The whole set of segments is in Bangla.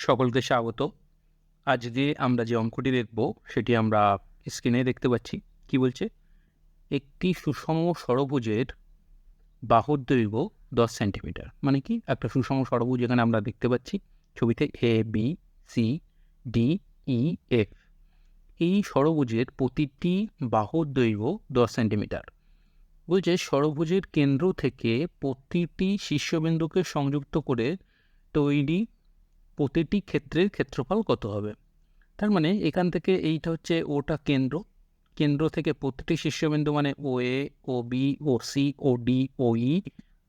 সকলকে স্বাগত। আজ আজকে আমরা যে অঙ্কটি দেখব, সেটি আমরা স্ক্রিনে দেখতে পাচ্ছি। কি বলছে? একটি সুষম ষড়ভুজের বাহুর দৈর্ঘ্য দশ সেন্টিমিটার। মানে কি? একটা সুষম সরভুজ এখানে আমরা দেখতে পাচ্ছি ছবিতে A B C D E F এই ষড়ভুজের প্রতিটি বাহুর দৈর্ঘ্য দশ সেন্টিমিটার। বলছে সরভুজের কেন্দ্র থেকে প্রতিটি শীর্ষবিন্দুকে সংযুক্ত করে তৈরি প্রতিটি ক্ষেত্রের ক্ষেত্রফল কত হবে? তার মানে এখান থেকে এইটা হচ্ছে ওটা কেন্দ্র। কেন্দ্র থেকে প্রতিটি শীর্ষবিন্দু মানে O A O B O C O D O E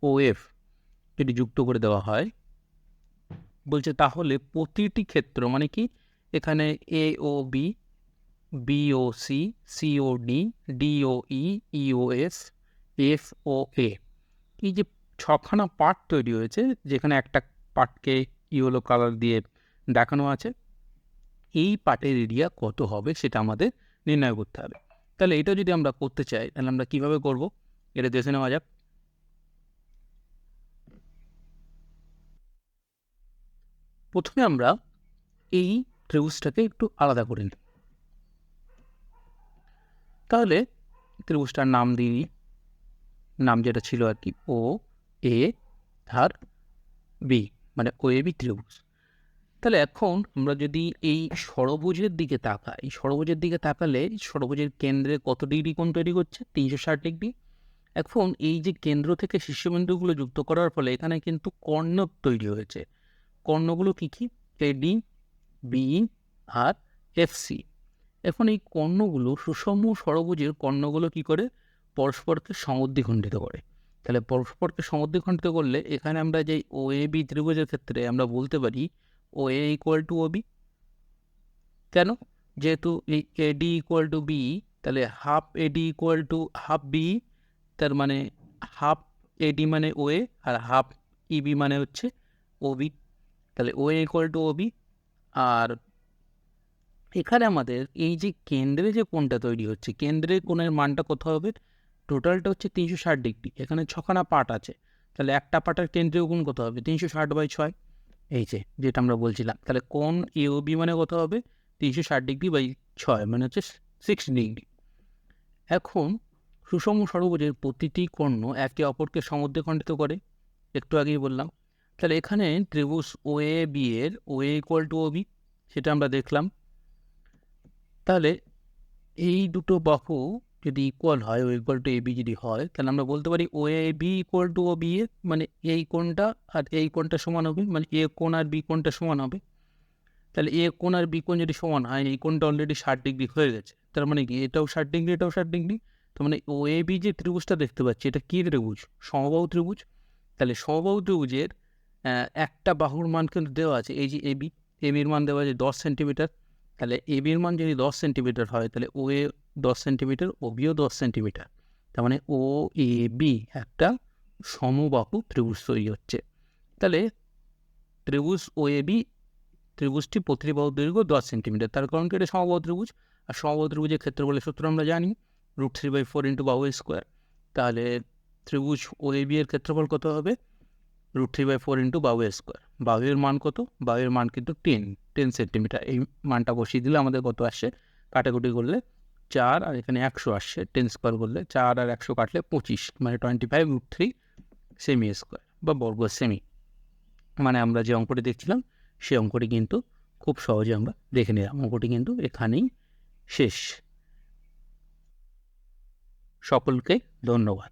O F যদি যুক্ত করে দেওয়া হয়। বলছে তাহলে প্রতিটি ক্ষেত্র মানে কি? এখানে A O B B O C C O D D O E E O S F O A এই যে ছখানা পার্ট তৈরি হয়েছে, যেখানে একটা পার্টকে ইয়েলো কালার দিয়ে দেখানো আছে। এই পার্টের এরিয়া কত হবে সেটা আমাদের নির্ণয় করতে হবে। তাহলে এটা যদি আমরা করতে চাই, তাহলে আমরা কীভাবে করব? এটা দেখে নেওয়া যাক। প্রথমে আমরা এই ত্রিভুজটাকে একটু আলাদা করে নিই তাহলে ত্রিভুজটার নাম দিই নাম যেটা ছিল আর কি, ও, এ আর বি। মানে ও এ ত্রিভুজ তাহলে এখন আমরা যদি এই ষড়ভুজের দিকে তাকাই ষড়ভুজের দিকে তাকালে ষড়ভুজের কেন্দ্রে কত ডিগ্রি কোণ তৈরি করছে? তিনশো ষাট ডিগ্রি। এখন এই যে কেন্দ্র থেকে শীর্ষবিন্দুগুলো যুক্ত করার ফলে এখানে কিন্তু কর্ণ তৈরি হয়েছে। কর্ণগুলো কী কী? এডি বি আর এফসি এখন এই কর্ণগুলো সুষম ষড়ভুজের কর্ণগুলো কি করে? পরস্পরকে সমদ্বিখণ্ডিত করে। তাহলে পরস্পরকে সমদ্বিখণ্ডিত করলে এখানে আমরা যে ও এ বি ত্রিভুজের ক্ষেত্রে আমরা বলতে পারি O A equal to O B কেন? যেহেতু এই এডি ইকুয়াল টু বি তাহলে half AD equal to half B তার মানে হাফ এডি মানে ও এ আর হাফ ইবি মানে হচ্ছে ও বি তাহলে O A equal to O B আর এখানে আমাদের এই যে কেন্দ্রে যে কোণটা তৈরি হচ্ছে, কেন্দ্রের কোণের মানটা কত হবে? টোটালটা হচ্ছে তিনশো ষাট ডিগ্রি, এখানে ছখানা পার্ট আছে। তাহলে একটা পার্টের কেন্দ্রীয় গুণ কত হবে? তিনশো ষাট বাই ছয়। এই যে, যেটা আমরা বলছিলাম। তাহলে কোন এও বি মানে কত হবে? তিনশো ষাট ডিগ্রি বাই ছয় মানে হচ্ছে সিক্স ডিগ্রি। এখন সুষম ষড়ভুজের প্রতিটি কর্ণ একে অপরকে সমদ্বিখণ্ডিত করে। একটু আগেই বললাম। তাহলে এখানে ত্রিভুজ ও এ বি এর O A equal to O B সেটা আমরা দেখলাম। তাহলে এই দুটো বাহু যদি ইকুয়াল হয় O equal to A B যদি হয়, তাহলে আমরা বলতে পারি O A B equal to O B A মানে এই কোণটা আর এই কোণটা সমান হবে মানে এ কোণ আর বি কোণটা সমান হবে। তাহলে এ কোণ আর বি কোণ যদি সমান হয়, এই কোণটা অলরেডি ষাট ডিগ্রি হয়ে গেছে। তার মানে কি? এটাও ষাট ডিগ্রি এটাও ষাট ডিগ্রি তার মানে ও এ বি যে ত্রিভুজটা দেখতে পাচ্ছি, এটা কী ত্রিভুজ? সমবাহু ত্রিভুজ। তাহলে সমবাহু ত্রিভুজের একটা বাহুর মান কিন্তু দেওয়া আছে, এই যে এ বি এ বির মান দেওয়া আছে দশ সেন্টিমিটার তাহলে এ বির মান যদি দশ সেন্টিমিটার হয়, তাহলে ও এ দশ সেন্টিমিটার ও বিও দশ সেন্টিমিটার তার মানে ও এ বি একটা সমবাহু ত্রিভুজ তৈরি হচ্ছে। তাহলে ত্রিভুজ ও এ বি ত্রিভুজটি প্রতিটি বাহু দৈর্ঘ্য দশ সেন্টিমিটার তার কারণ কি? এটা সমবাহু ত্রিভুজ। আর সমবাহু ত্রিভুজের ক্ষেত্রে বলে সূত্র আমরা জানি root three by four into বাহু স্কোয়ার তাহলে ত্রিভুজ ও এ বি এর ক্ষেত্রফল কত হবে? Root three by four into বাহু স্কোয়ার বাহুয়ের মান কত? বাহুয়ের মান কিন্তু টেন টেন সেন্টিমিটার এই মানটা বসিয়ে দিলে আমাদের কত আসছে কাটাকুটি করলে চার আর এখানে একশো আসছে টেন স্কোয়ার করলে চার আর একশো কাটলে পঁচিশ মানে টোয়েন্টি ফাইভ রুট থ্রি সেমি স্কোয়ার বা বর্গ সেমি মানে আমরা যে অঙ্কটি দেখছিলাম সেই অঙ্কটি কিন্তু খুব সহজে আমরা দেখে নিলাম। অঙ্কটি কিন্তু এখানেই শেষ। সকলকে ধন্যবাদ।